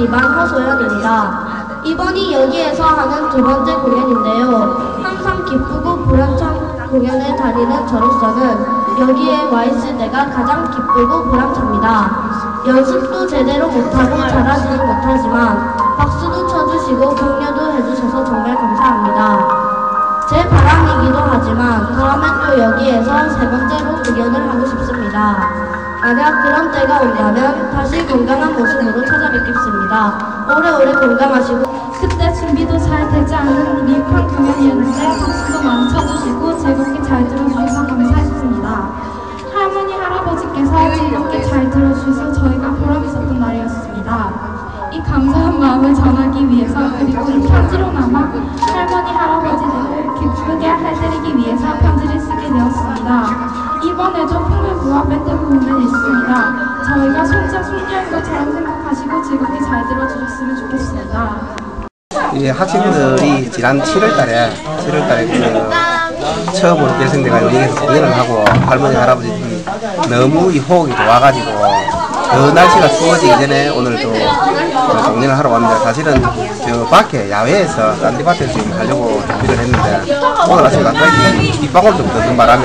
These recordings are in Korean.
6학년 2반 허소연입니다. 이번이 여기에서 하는 두 번째 공연인데요. 항상 기쁘고 불안찬 공연을 다니는 저로서는 여기에 와 있을 때가 가장 기쁘고 보람찹니다. 연습도 제대로 못하고 잘하지는 못하지만 박수도 쳐주시고 격려도 해주셔서 정말 감사합니다. 제 바람이기도 하지만 다음엔 또 여기에서 세 번째로 공연을 하고 싶습니다. 만약 그런 때가 온다면 다시 건강한 모습으로 찾아뵙겠습니다. 오래오래 건강하시고 그때 준비도 잘 되지 않은 미흡한 공연이었는데 박수도 많이 쳐주시고 즐겁게 잘 들어주셔서 감사했습니다. 할머니 할아버지께서 즐겁게 잘 들어주셔서 저희가 보람 있었던 날이었습니다. 이 감사한 마음을 전하기 위해서 그리고 이 편지로나마 할머니 할아버지들을 기쁘게 해드리기 위해서 편지를 쓰게 되었습니다. 이번에도 풍물부와 밴드 공연을 있습니다. 저희가 손자 손녀인 것처럼 생각하시고 즐겁게 잘 들어주셨으면 좋겠습니다. 이 학생들이 지난 7월 달에 7월 달에 그 처음으로 결성돼가지고 여기서 공연을 하고 할머니 할아버지들이 너무 이 호흡이 좋아가지고 더 날씨가 추워지기 전에 오늘 또그 공연을 하러 왔는데 사실은 저 밖에 야외에서 딴데밭에서 지금 하려고 준비를 했는데 오늘 아침에 갑자기 빗방울 좀 드는 바람에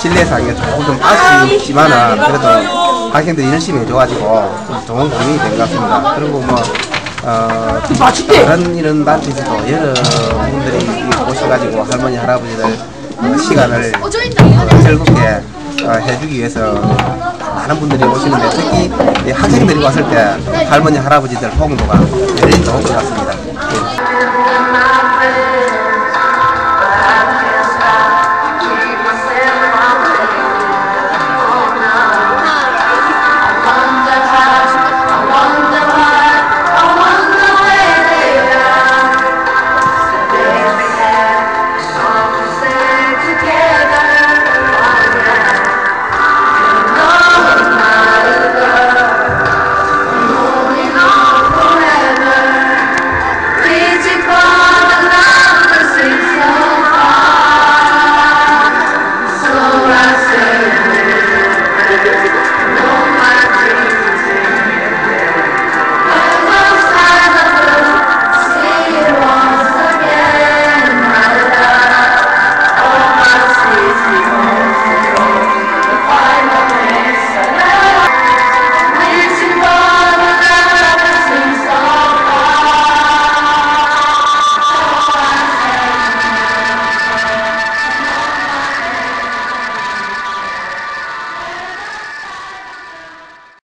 실내에서 하기가 조금 좀 아쉽지만은 그래도 학생들이 열심히 해줘가지고 좀 좋은 공연이 된 것 같습니다. 그리고 뭐 어, 다른 이런 단체에서도 여러 분들이 오셔가지고 할머니 할아버지들 어, 시간을 어, 즐겁게 어, 해주기 위해서 많은 분들이 오시는데 특히 이 학생들이 왔을 때 할머니 할아버지들 호응도가 제일 좋은 것 같습니다.